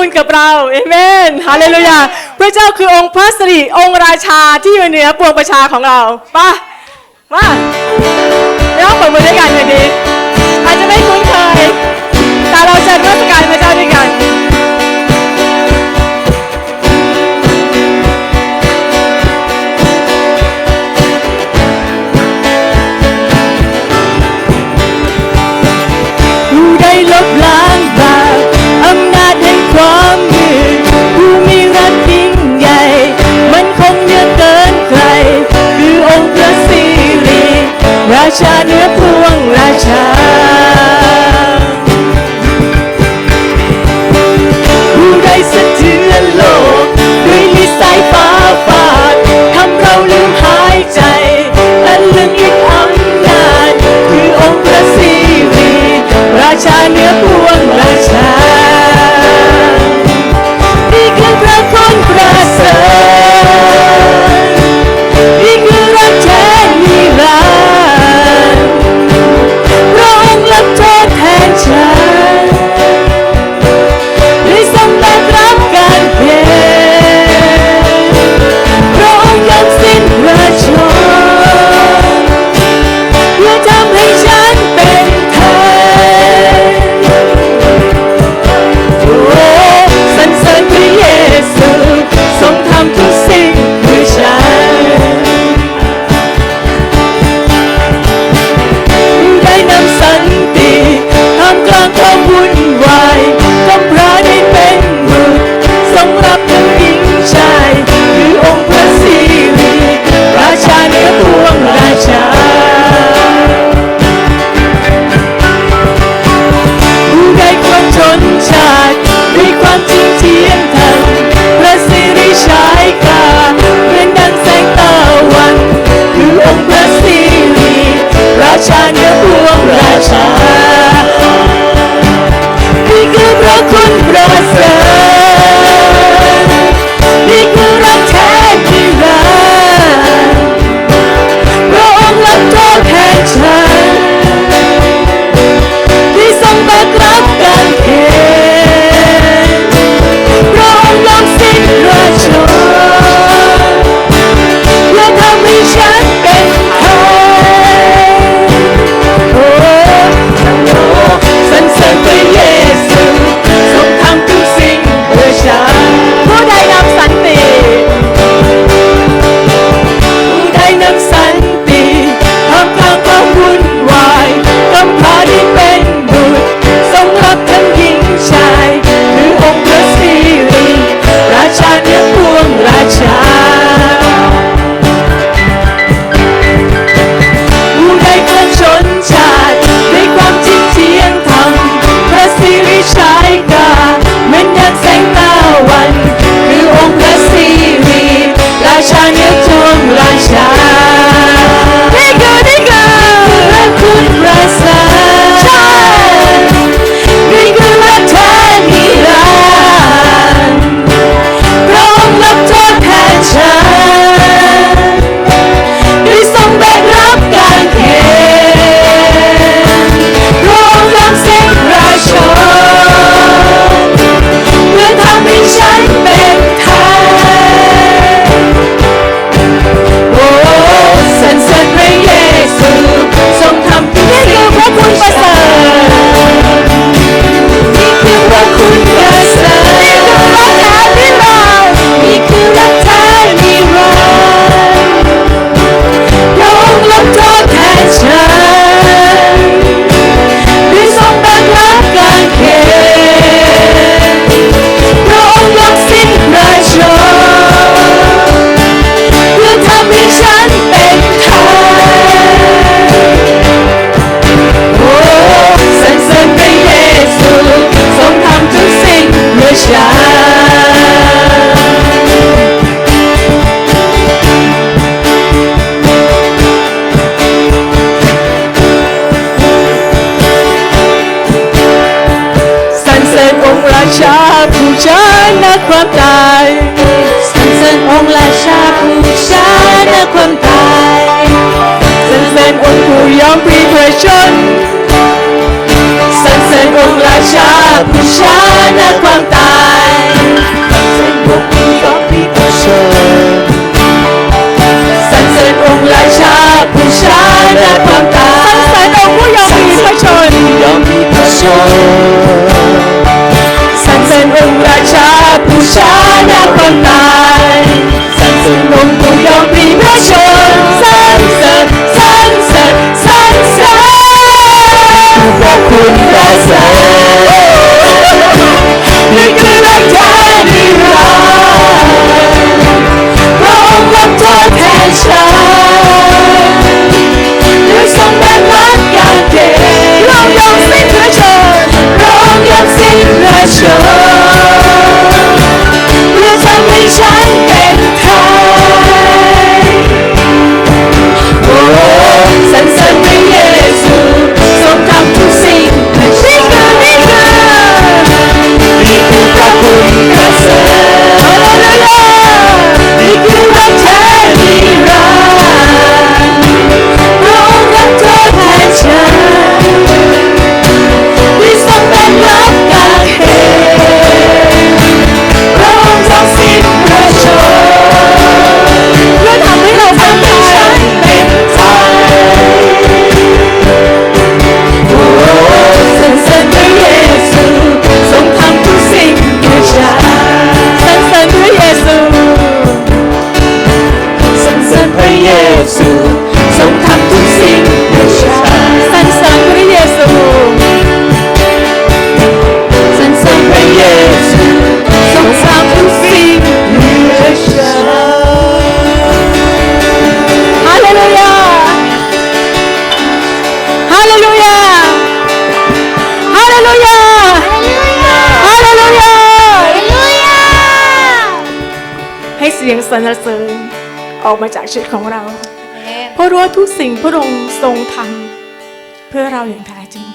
คุณกับเราเอเมนฮาเลลูยาพระเจ้าคือองค์พระสิริองค์ราชาที่อยู่เหนือปวงประชาของเราปะมาแล้วเปิดมือด้วยกันเลยดีอาจจะไม่คุ้นเคยแต่เราจะเริ่ม ชาผู้ชาณความตายสรรเสริญองค์ราชาผู้ชาณความตายสรรเสริญองค์ผู้ยอมพลีเพื่อชนสรรเสริญองค์ราชาผู้ชาณความตายสรรเสริญองค์ผู้ยอมพลีเพื่อชนสรรเสริญองค์ราชาผู้ชาณความตายสรรเสริญองค์ผู้ยอมพลีเพื่อชนยอมพลีเพื่อชน องค์ราชาผู้ชนะคนตายสรรเสริญองค์ผู้ยอมพรีพระชนสรรเสริญสรรเสริญสรรเสริญพระคุณพระสา สียงสรรเสริญออกมาจากชีวิตของเรา เพราะรู้ว่าทุกสิ่งพระองค์ทรงทำเพื่อเราอย่างแท้จริง